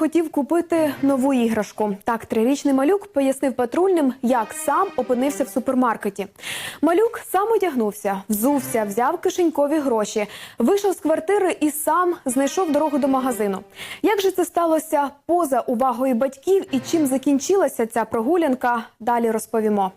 захотів купити нову іграшку. Так, трирічний малюк пояснив патрульним, як сам опинився в супермаркеті. Малюк сам одягнувся, взувся, взяв кишенькові гроші, вийшов з квартири і сам знайшов дорогу до магазину. Як же це сталося поза увагою батьків і чим закінчилася ця прогулянка? Далі розповімо.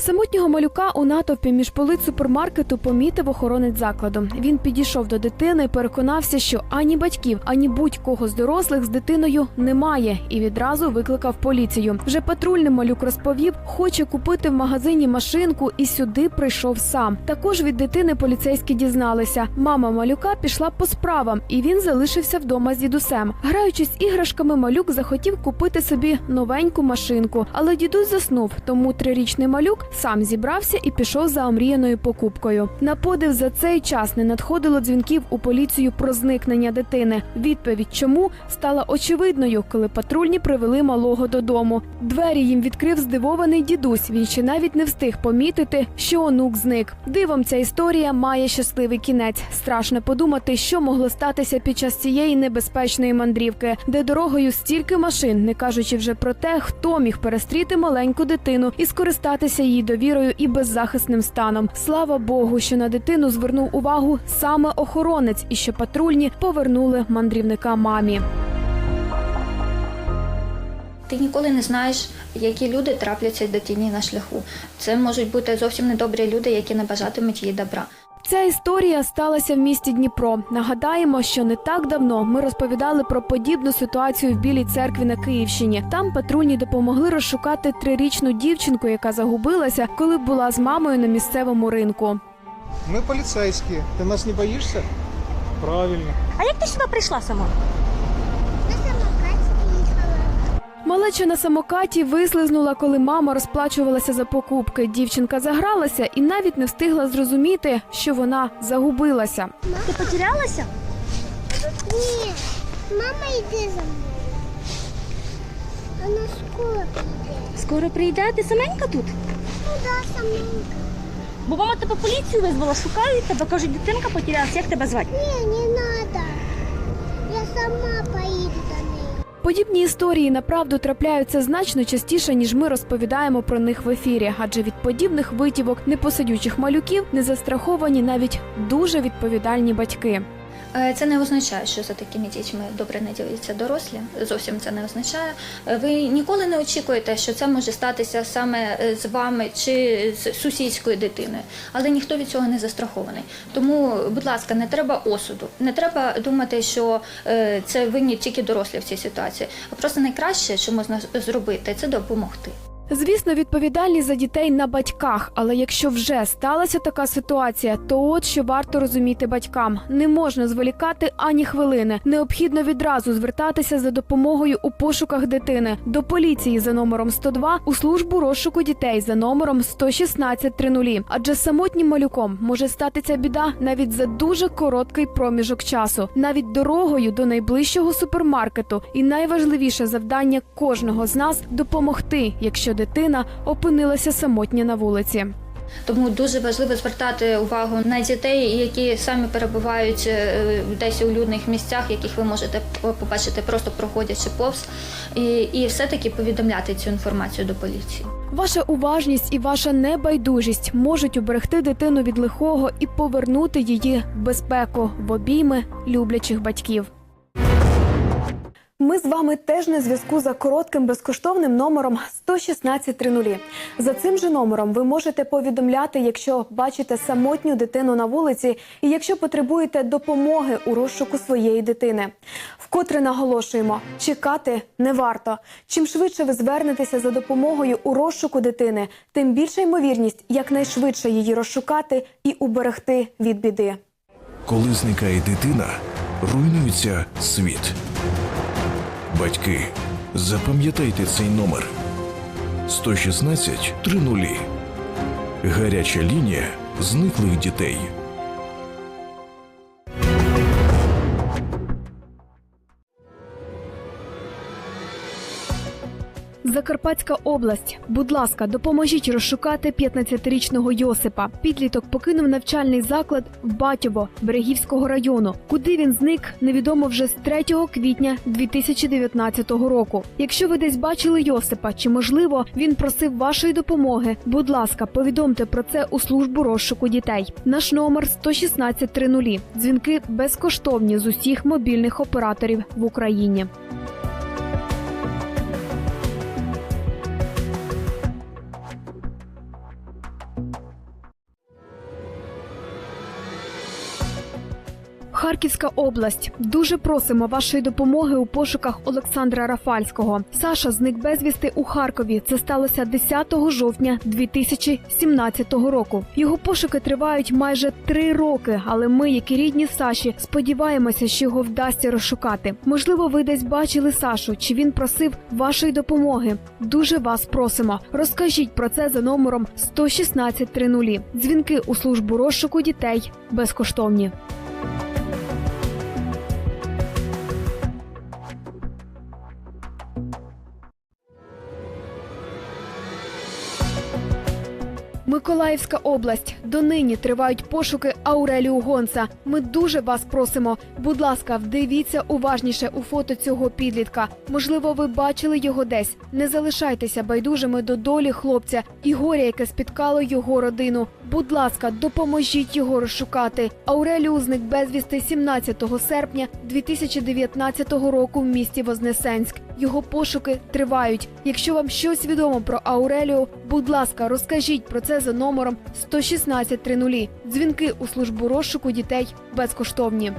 Самотнього малюка у натовпі між полиць супермаркету помітив охоронець закладу. Він підійшов до дитини переконався, що ані батьків, ані будь-кого з дорослих з дитиною немає, і відразу викликав поліцію. Вже патрульний малюк розповів, хоче купити в магазині машинку і сюди прийшов сам. Також від дитини поліцейські дізналися. Мама малюка пішла по справам, і він залишився вдома з дідусем. Граючись іграшками, малюк захотів купити собі новеньку машинку, але дідусь заснув, тому трирічний малюк сам зібрався і пішов за омріяною покупкою. На подив за цей час не надходило дзвінків у поліцію про зникнення дитини. Відповідь чому стала очевидною, коли патрульні привели малого додому. Двері їм відкрив здивований дідусь. Він ще навіть не встиг помітити, що онук зник. Дивом ця історія має щасливий кінець. Страшно подумати, що могло статися під час цієї небезпечної мандрівки, де дорогою стільки машин, не кажучи вже про те, хто міг перестріти маленьку дитину і скористатися її довірою і беззахисним станом. Слава Богу, що на дитину звернув увагу саме охоронець, і що патрульні повернули мандрівника мамі. Ти ніколи не знаєш, які люди трапляться дитині на шляху. Це можуть бути зовсім недобрі люди, які не бажатимуть їй добра. Ця історія сталася в місті Дніпро. Нагадаємо, що не так давно ми розповідали про подібну ситуацію в Білій церкві на Київщині. Там патрульні допомогли розшукати трирічну дівчинку, яка загубилася, коли була з мамою на місцевому ринку. Ми поліцейські. Ти нас не боїшся? Правильно. А як ти сюди прийшла сама? Малеча на самокаті вислизнула, коли мама розплачувалася за покупки. Дівчинка загралася і навіть не встигла зрозуміти, що вона загубилася. Ти потерялася? Ні, мама йде за мною. Вона скоро прийде. Скоро прийде, ти саменька тут? Ну да, саменька. Бо мама тебе поліцію визвала, шукають тебе, кажуть, дитинка потерялася, як тебе звати? Ні, не надо. Я сама поїду до неї. Подібні історії направду трапляються значно частіше, ніж ми розповідаємо про них в ефірі, адже від подібних витівок непосидючих малюків не застраховані навіть дуже відповідальні батьки. Е, Це не означає, що за такими дітьми добре не діляться дорослі. Зовсім це не означає. Е, Ви ніколи не очікуєте, що це може статися саме е, з вами чи з сусідською дитиною, але ніхто від цього не застрахований. Тому, будь ласка, не треба осуду, не треба думати, що це винні тільки дорослі в цій ситуації. Просто найкраще, що можна зробити, це допомогти. Звісно, відповідальність за дітей на батьках, але якщо вже сталася така ситуація, то от що варто розуміти батькам: не можна зволікати ані хвилини. Необхідно відразу звертатися за допомогою у пошуках дитини до поліції за номером 102, у службу розшуку дітей за номером 116 30. Адже самотнім малюком може статися біда навіть за дуже короткий проміжок часу, навіть дорогою до найближчого супермаркету. І найважливіше завдання кожного з нас допомогти, якщо дитина опинилася самотня на вулиці. Тому дуже важливо звертати увагу на дітей, які самі перебувають е, десь у людних місцях, яких ви можете побачити, просто проходячи повз, і, і все-таки повідомляти цю інформацію до поліції. Ваша уважність і ваша небайдужість можуть уберегти дитину від лихого і повернути її в безпеку в обійми люблячих батьків. Ми з вами теж на зв'язку за коротким безкоштовним номером 11630. За цим же номером ви можете повідомляти, якщо бачите самотню дитину на вулиці, і якщо потребуєте допомоги у розшуку своєї дитини. Вкотре наголошуємо, чекати не варто. Чим швидше ви звернетеся за допомогою у розшуку дитини, тим більша ймовірність якнайшвидше її розшукати і уберегти від біди. Коли зникає дитина, руйнується світ. Батьки, запам'ятайте цей номер 116 30. Гаряча лінія зниклих дітей. Закарпатська область. Будь ласка, допоможіть розшукати 15-річного Йосипа. Підліток покинув навчальний заклад в Батьово Берегівського району. Куди він зник, невідомо вже з 3 квітня 2019 року. Якщо ви десь бачили Йосипа, чи можливо він просив вашої допомоги, будь ласка, повідомте про це у службу розшуку дітей. Наш номер 11630. Дзвінки безкоштовні з усіх мобільних операторів в Україні. Харківська область. Дуже просимо вашої допомоги у пошуках Олександра Рафальського. Саша зник безвісти у Харкові. Це сталося 10 жовтня 2017 року. Його пошуки тривають майже три роки, але ми, як і рідні Саші, сподіваємося, що його вдасться розшукати. Можливо, ви десь бачили Сашу, чи він просив вашої допомоги. Дуже вас просимо. Розкажіть про це за номером 11630. Дзвінки у службу розшуку дітей безкоштовні. Миколаївська область. Донині тривають пошуки Ауреліу Гонца. Ми дуже вас просимо. Будь ласка, вдивіться уважніше у фото цього підлітка. Можливо, ви бачили його десь. Не залишайтеся байдужими до долі хлопця і горя, яке спіткало його родину. Будь ласка, допоможіть його розшукати. Ауреліу зник безвісти 17 серпня 2019 року в місті Вознесенськ. Його пошуки тривають. Якщо вам щось відомо про Ауреліо, будь ласка, розкажіть про це за номером 11630. Дзвінки у службу розшуку дітей безкоштовні.